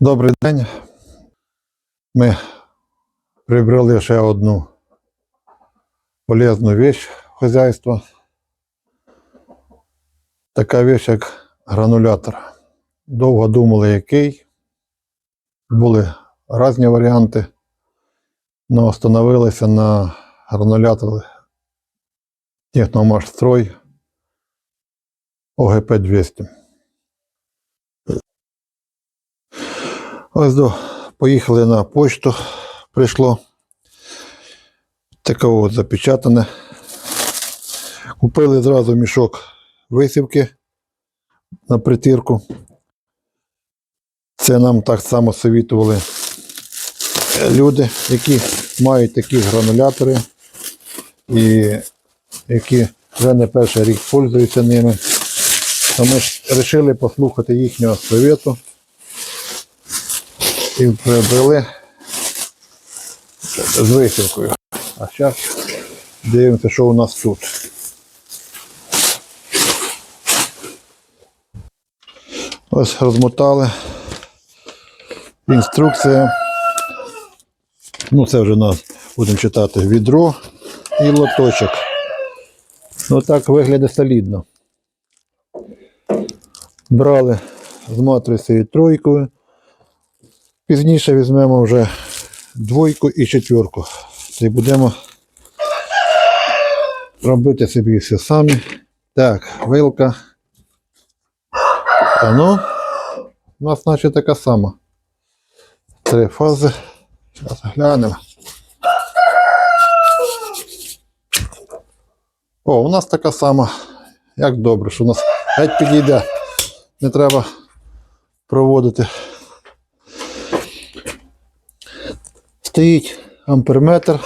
Добрий день. Ми прибрали ще одну полезну вещь в хозяйство. Така вещь, як гранулятор. Довго думали, який. Були різні варіанти, але остановилися на гранулятор Техномашстрой ОГП 200. Ось до поїхали на почту, прийшло таке запечатане. Купили зразу мішок висівки на притирку. Це нам так само совітували люди, які мають такі гранулятори і які вже не перший рік пользуються ними. То ми ж вирішили послухати їхнього совіту і прибрали з висівкою. А зараз дивимося, що у нас тут. Ось розмотали. Інструкція. Ну, це вже нас будемо читати відро і лоточок. Ну так виглядає солідно. Брали з матрицею тройкою. Пізніше візьмемо вже двойку і четверку. І будемо робити собі все самі. Так, вилка. А ну, у нас наче така сама. Три фази. Зараз глянемо. О, у нас така сама. Як добре, що у нас геть підійде. Не треба проводити. Стоїть амперметр.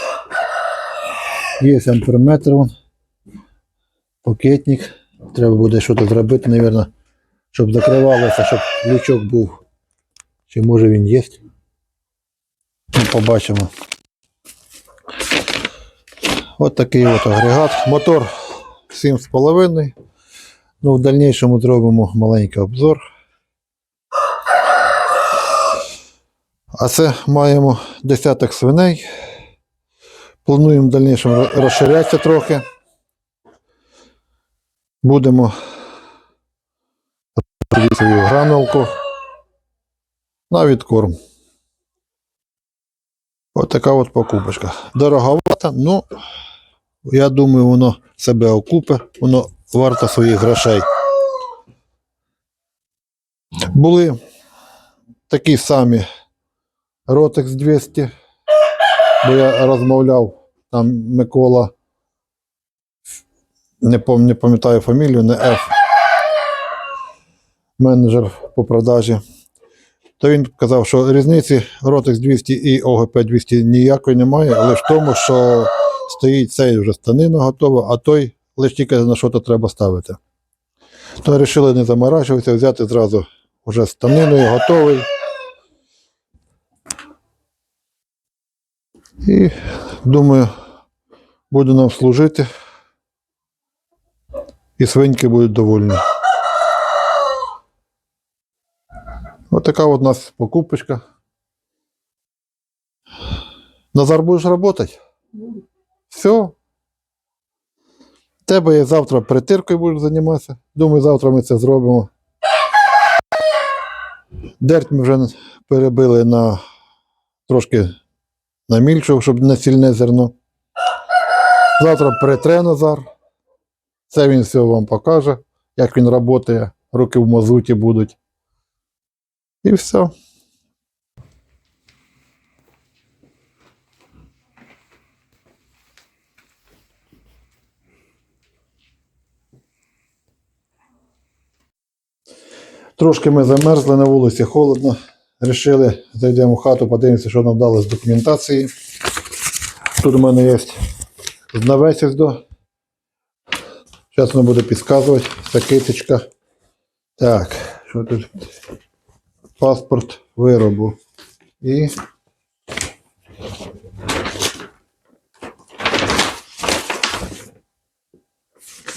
Є амперметр. Вон. Пакетник. Треба буде щось зробити, мабуть, щоб закривалося, щоб лючок був. Чи може він є? Ну, побачимо. От такий от агрегат. Мотор 7,5. Ну, в дальнішому зробимо маленький обзор. А це маємо десяток свиней. Плануємо в дальнішому розширятися трохи. Будемо свою гранулку на відкорм. Ось така от покупочка. Дороговата, ну, я думаю, воно себе окупе, воно варто своїх грошей. Були такі самі Rotex 200, бо я розмовляв, там Микола, не, пам'ятаю фамілію, не F, менеджер по продажі. То він казав, що різниці Rotex 200 і ОГП 200 ніякої немає, але в тому, що стоїть цей вже станина готова, а той лише тільки на що то треба ставити. То вирішили не заморачуватися, взяти зразу вже станиною готовий. І думаю, буде нам служити. І свиньки будуть довольні. Ось така от у нас покупочка. Назар, будеш працювати? Все. Тебе я завтра притиркою будеш займатися. Думаю, завтра ми це зробимо. Дерть ми вже перебили на трошки на мільчу, щоб не сильне зерно. Завтра притре Назар. Це він все вам покаже, як він працює, руки в мазуті будуть. І все. Трошки ми замерзли на вулиці, холодно. Рішили, зайдемо в хату, подивимося, що нам дали з документації. Тут у мене є знавець до. Зараз воно буде підказувати. Це китичка. Так, що тут? Паспорт виробу. І.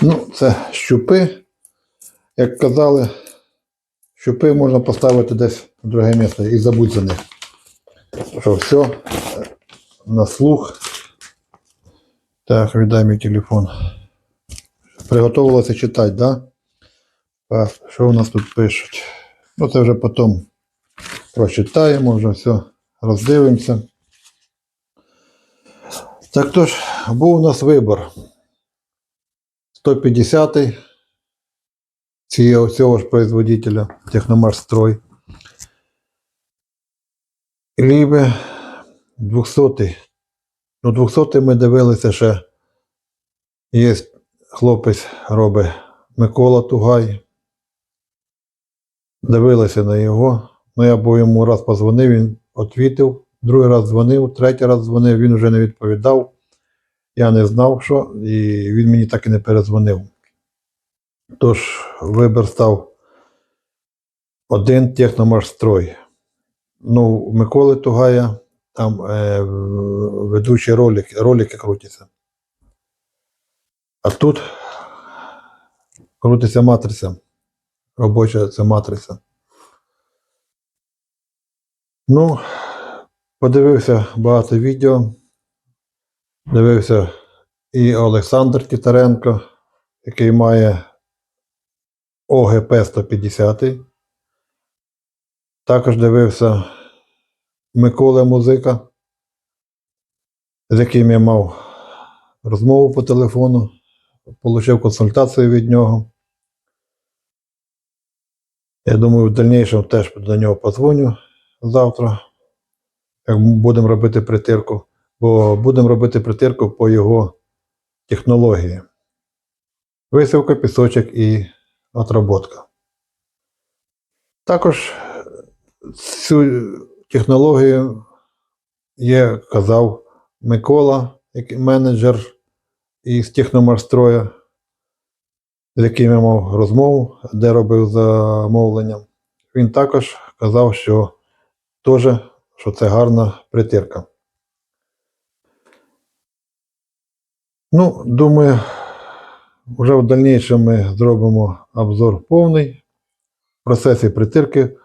Ну, це щупи. Як казали, Щупи можна поставити десь в друге місце і забудь за них. Що все, на слух. Так, віддай мій телефон. Приготувалося читати, да? Так, що у нас тут пишуть? Ну, це вже потім прочитаємо, вже все роздивимося. Так то ж, був у нас вибор. 150-й цього, цього ж производителя Техномарстрой. Лібе 200-й. Ну, 200-й ми дивилися ще. Є хлопець робить Микола Тугай. Дивилися на його. Ну, я був йому раз позвонив, він відвітив, другий раз дзвонив, третій раз дзвонив, він вже не відповідав. Я не знав, що, і він мені так і не перезвонив. Тож вибір став один техномашстрой. Ну, у Миколи Тугая там е, ведучі ролики, ролики крутяться. А тут крутиться матриця. Робоча це матриця. Ну, подивився багато відео. Дивився і Олександр Тітаренко, який має ОГП 150. Також дивився Микола Музика, з яким я мав розмову по телефону, отримав консультацію від нього. Я думаю, в дальнішому теж до нього позвоню завтра, як будемо робити притирку, бо будемо робити притирку по його технології. Висівка, пісочок і отработка. Також цю технологію є, казав Микола, менеджер із Техномарстроя, з яким я мав розмову, де робив замовлення. Він також казав, що теж, що це гарна притирка. Ну, думаю, вже в дальнішому ми зробимо обзор повний в процесі притирки.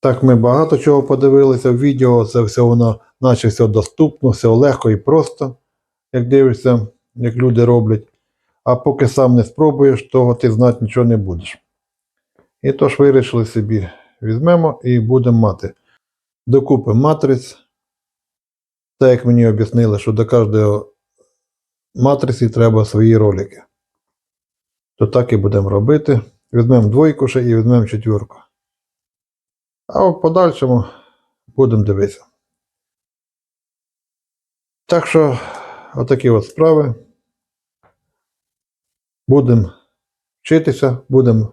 Так, ми багато чого подивилися в відео, це все воно, наче все доступно, все легко і просто, як дивишся, як люди роблять. А поки сам не спробуєш, того ти знати нічого не будеш. І тож вирішили собі, візьмемо і будемо мати. Докупи матриць. Так як мені об'яснили, що до кожної матриці треба свої ролики. То так і будемо робити. Візьмемо двойку ще і візьмемо четвірку. А в подальшому будемо дивитися. Так що, отакі от справи. Будемо вчитися, будемо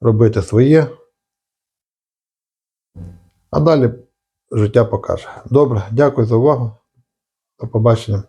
робити своє. А далі життя покаже. Добре, дякую за увагу. До побачення.